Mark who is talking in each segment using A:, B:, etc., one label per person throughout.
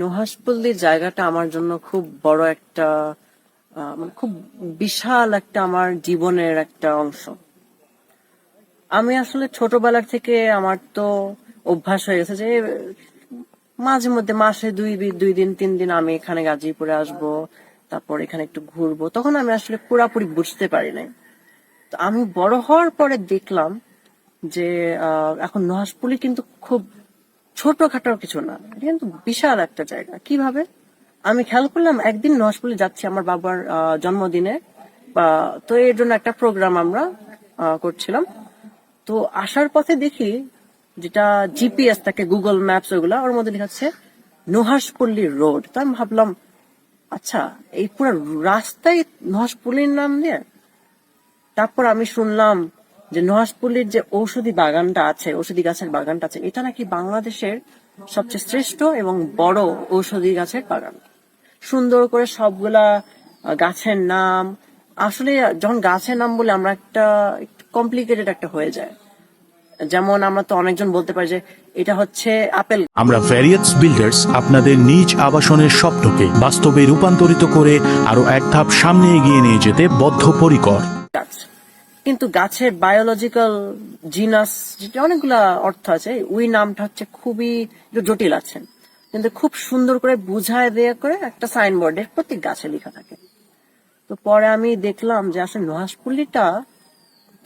A: নুহাসপল্লির জায়গাটা আমার জন্য খুব বড় একটা মানে খুব বিশাল একটা আমার জীবনের একটা অংশ। আমি আসলে ছোটবেলার থেকে আমার তো অভ্যাস হয়ে গেছে যে মাঝে মধ্যে মাসে দুই দুই দিন, তিন দিন আমি এখানে গাজীপুরে আসব, তারপর এখানে একটু ঘুরবো। তখন আমি আসলে পুরাপুরি বুঝতে পারি নাই। তো আমি বড় হওয়ার পরে দেখলাম যে এখন নুহাসপল্লি কিন্তু খুব ছোটখাটো কিছু না। কিন্তু বিশাল একটা জায়গা। কীভাবে? আমি খেয়াল করলাম, একদিন নুহাসপল্লি যাচ্ছি আমার বাবার জন্মদিনে। তো এর জন্য একটা প্রোগ্রাম আমরা করছিলাম। তো আসার পথে দেখি যেটা জিপিএস থাকে গুগল ম্যাপস ওগুলা, ওর মধ্যে দেখাচ্ছে নুহাসপল্লি রোড। তো আমি ভাবলাম আচ্ছা এই পুরো রাস্তায় নুহাসপল্লির নাম দিয়ে? তারপর আমি শুনলাম যে নহাসপল্লির যে ঔষধি বাগানটা আছে, ঔষধি গাছের বাগানটা আছে, এটা নাকি বাংলাদেশের সবচেয়ে শ্রেষ্ঠ এবং বড় ঔষধি গাছের বাগান। সুন্দর করে সবগুলা গাছের নাম, আসলে যখন গাছের নাম বলে আমরা একটা কমপ্লিকেটেড একটা হয়ে যায়। যেমন আমরা তো অনেকজন বলতে পারি যে এটা হচ্ছে আপেল
B: আমরা ভ্যারিয়াস বিল্ডার্স আপনাদের নিজ আবাসনের স্বপ্নকে বাস্তবে রূপান্তরিত করে আরও এক ধাপ সামনে এগিয়ে নিয়ে যেতে বদ্ধপরিকর।
A: কিন্তু গাছের বায়োলজিক্যাল জিনাস যেটা অনেকগুলা অর্থ আছে, ওই নামটা হচ্ছে খুবই জটিল আছে। কিন্তু খুব সুন্দর করে বুঝায় দেয়া করে একটা সাইনবোর্ডে প্রত্যেক গাছে লেখা থাকে। তো পরে আমি দেখলাম যে আসলে নোহাসপল্লিটা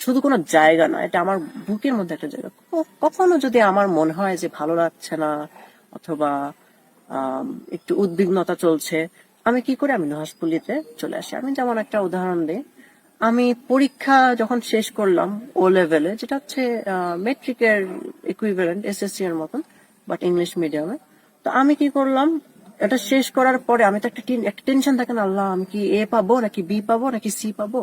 A: শুধু কোনো জায়গা না এটা আমার বুকের মধ্যে একটা জায়গা। কখনো যদি আমার মনে হয় যে ভালো লাগছে না, অথবা একটু উদ্বিগ্নতা চলছে, আমি কি করে আমি নুহাসপল্লিতে চলে আসি? আমি যেমন একটা উদাহরণ দিই আমি পরীক্ষা যখন শেষ করলাম ও লেভেলে যেটা হচ্ছে মেট্রিকের ইকুইভ্যালেন্ট এসএসসি এর মতন বাট ইংলিশ মিডিয়ামে তো আমি কি করলাম, এটা শেষ করার পরে আমি তো একটা একটা টেনশন থাকে না, আল্লাহ, আমি কি এ পাবো, নাকি বি পাবো, নাকি সি পাবো?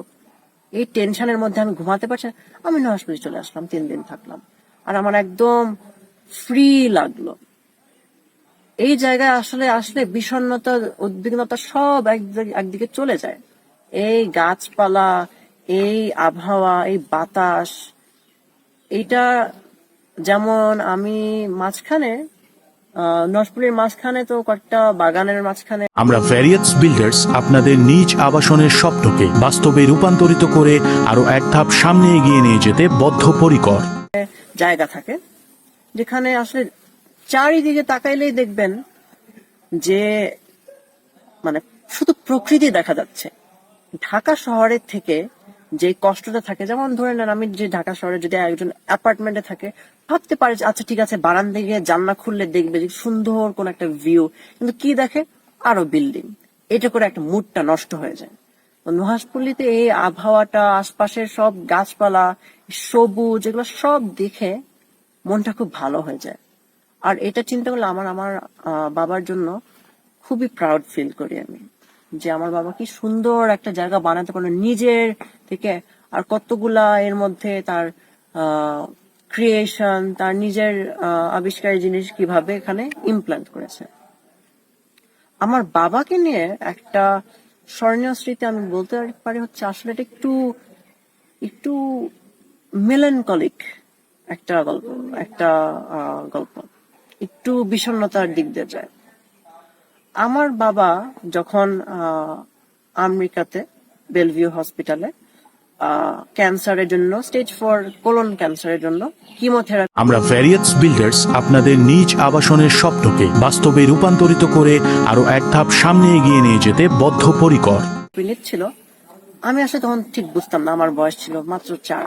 A: এই টেনশনের মধ্যে আমি ঘুমাতে পারছি। আমি নহাসপুরি চলে আসলাম, তিন দিন থাকলাম। আর আমার একদম ফ্রি লাগল। এই জায়গায় আসলে আসলে বিষণ্ণতা, উদ্বিগ্নতা সব একদিকে চলে যায়। এই গাছপালা এই আবহাওয়া এই বাতাস এইটা যেমন আমি মাঝখানে নসপুরের মাঝখানে তো কয়েকটা বাগানের মাঝখানে
B: আমরা ভ্যারিয়াস বিল্ডার্স আপনাদের নিজ আবাসনের স্বপ্নকে বাস্তবে রূপান্তরিত করে আরও এক ধাপ সামনে এগিয়ে নিয়ে যেতে বদ্ধপরিকর।
A: জায়গা থাকে যেখানে আসলে চারিদিকে তাকাইলেই দেখবেন যে মানে শুধু প্রকৃতি দেখা যাচ্ছে। ঢাকা শহরের থেকে যে কষ্টটা থাকে, যেমন ধরে নেন আমি যে ঢাকা শহরে যদি একজন অ্যাপার্টমেন্টে থাকে, ভাবতে পারে আচ্ছা ঠিক আছে বারান্দা গিয়ে জানলা খুললে দেখবে যে সুন্দর কোন একটা ভিউ কিন্তু কি দেখে? আরও বিল্ডিং এটা করে একটা মুডটা নষ্ট হয়ে যায়। নুহাসপল্লিতে এই আবহাওয়াটা, আশপাশের সব গাছপালা, সবুজ, এগুলো সব দেখে মনটা খুব ভালো হয়ে যায়। আর এটা চিন্তা করলে আমার আমার বাবার জন্য খুবই প্রাউড ফিল করি আমি। যে আমার বাবা কি সুন্দর একটা জায়গা বানাতে পারল নিজের থেকে। আর কতগুলা এর মধ্যে তার ক্রিয়েশন তার নিজের আবিষ্কারী জিনিস কীভাবে এখানে ইমপ্ল্যান্ট করেছে। আমার বাবাকে নিয়ে একটা স্মরণীয় স্মৃতি আমি বলতে পারি হচ্ছে আসলে এটা একটু একটু মেলানকলিক একটা গল্প একটা গল্প। একটু বিষণ্ণতার দিক দিয়ে যায়। আমার বাবা যখন আমেরিকাতে বেলভিউ হসপিটালে ক্যান্সারের জন্য স্টেজ ফোর কোলন ক্যান্সারের জন্য কিমোথেরাপি
B: আমরা ভ্যারিয়াস বিল্ডার্স আপনাদের নিজ আবাসনের স্বপ্নকে বাস্তবে রূপান্তরিত করে আরও এক ধাপ সামনে এগিয়ে নিয়ে যেতে বদ্ধপরিকর।
A: নিচ্ছিল আমি আসলে তখন ঠিক বুঝতাম না আমার বয়স ছিল মাত্র চার।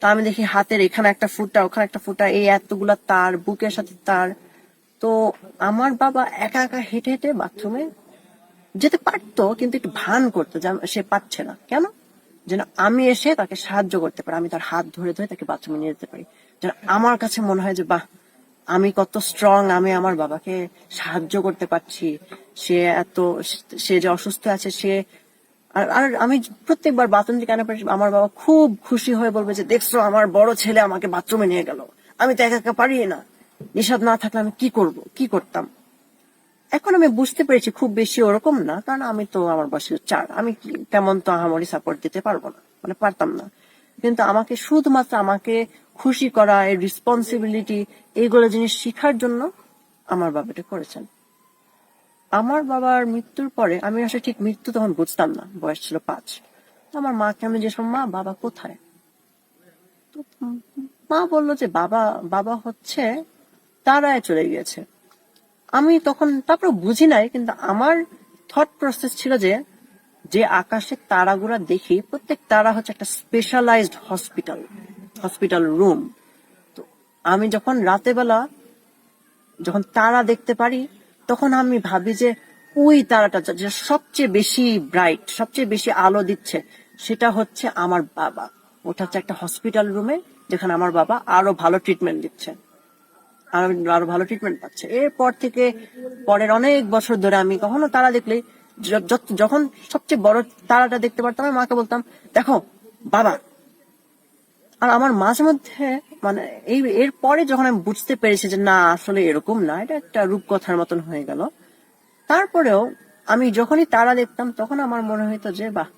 A: তা আমি দেখি হাতের এখানে একটা ফুটা ওখানে একটা ফুটা এই এতগুলা তার বুকের সাথে তার তো আমার বাবা একা একা হেঁটে হেঁটে বাথরুমে যেতে পারতো, কিন্তু একটু ভান করতো যে সে পাচ্ছে না। কেন? যেন আমি এসে তাকে সাহায্য করতে পারি, আমি তার হাত ধরে ধরে তাকে বাথরুমে নিয়ে যেতে পারি। যেন আমার কাছে মনে হয় যে, বাহ, আমি কত স্ট্রং আমি আমার বাবাকে সাহায্য করতে পারছি। সে এত, সে যে অসুস্থ আছে, সে আর আর আমি প্রত্যেকবার বাথরুম থেকে আনার পারি আমার বাবা খুব খুশি হয়ে বলবে যে, দেখছ, আমার বড় ছেলে আমাকে বাথরুমে নিয়ে গেল। আমি তো একা একা পারি না। নিষাদ না থাকলে আমি কি করব? কি করতাম? এখন আমি বুঝতে পেরেছি খুব বেশি ওরকম না, কারণ আমি তো আমার বয়সে চার। আমি তেমন তো আহামরি সাপোর্ট দিতে পারব না মানে পারতাম না। কিন্তু আমাকে শুধুমাত্র আমাকে খুশি করা, এই রেসপন্সিবিলিটি এইগুলো জিনিস শিখার জন্য আমার বাবাটা করেছেন। আমার বাবার মৃত্যুর পরে আমি আসলে ঠিক মৃত্যু তখন বুঝতাম না, বয়স ছিল পাঁচ। আমার মাকে আমি যেসব মা, বাবা কোথায়? মা বলল যে, বাবা বাবা হচ্ছে তারায় চলে গিয়েছে। আমি তখন তারপর বুঝি নাই, কিন্তু আমার থট প্রসেস ছিল যে যে আকাশে তারাগুলা দেখি, প্রত্যেক তারা হচ্ছে একটা স্পেশালাইজড হসপিটাল হসপিটাল রুম তো আমি যখন রাতে বেলা যখন তারা দেখতে পারি, তখন আমি ভাবি যে, ওই তারাটা যা- সবচেয়ে বেশি ব্রাইট সবচেয়ে বেশি আলো দিচ্ছে, সেটা হচ্ছে আমার বাবা। ওটা হচ্ছে একটা হসপিটাল রুমে যেখানে আমার বাবা আরও ভালো ট্রিটমেন্ট দিচ্ছে। আরও ভালো ট্রিটমেন্ট পাচ্ছে। এরপর থেকে পরের অনেক বছর ধরে আমি কখনো তারা দেখলে যখন সবচেয়ে বড় তারাটা দেখতে পারতাম, আমি মাকে বলতাম, দেখো, বাবা। আর আমার মাঝে মধ্যে মানে এই এর পরে যখন আমি বুঝতে পেরেছি যে না, আসলে এরকম না, এটা একটা রূপকথার মতন হয়ে গেল। তারপরেও আমি যখনই তারা দেখতাম, তখন আমার মনে হইতো যে, বাহ,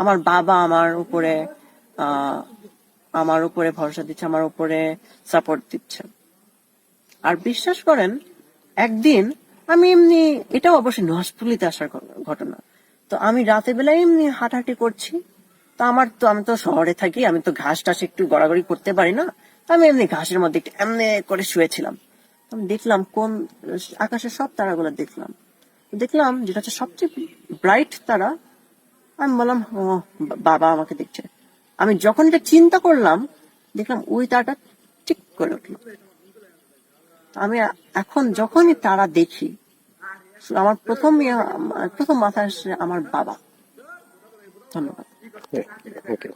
A: আমার বাবা আমার উপরে আমার উপরে ভরসা দিচ্ছে, আমার উপরে সাপোর্ট দিচ্ছে। আর বিশ্বাস করেন, একদিন আমি এমনি, এটাও অবশ্যই নহাসপুলিতে আসার ঘটনা। তো আমি রাতে বেলায় এমনি হাঁটাহাঁটি করছি। তো আমার তো, আমি তো শহরে থাকি, আমি তো ঘাস টাস একটু গড়াগড়ি করতে পারি না। আমি এমনি ঘাসের মধ্যে একটু এমনি করে শুয়েছিলাম। আমি দেখলাম কোন, আকাশের সব তারাগুলো দেখলাম। দেখলাম যেটা হচ্ছে সবচেয়ে ব্রাইট তারা, আমি বললাম বাবা আমাকে দেখছে। আমি যখন এটা চিন্তা করলাম, দেখলাম ওই তারাটা ঠিক করে উঠল। আমি এখন যখনই তারা দেখি আমার প্রথম ইয়ে- প্রথম মাথায় আসে আমার বাবা। ধন্যবাদ।
C: থ্যাংক ইউ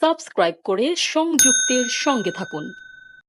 D: সাবস্ক্রাইব করে সংযুক্তের সঙ্গে থাকুন।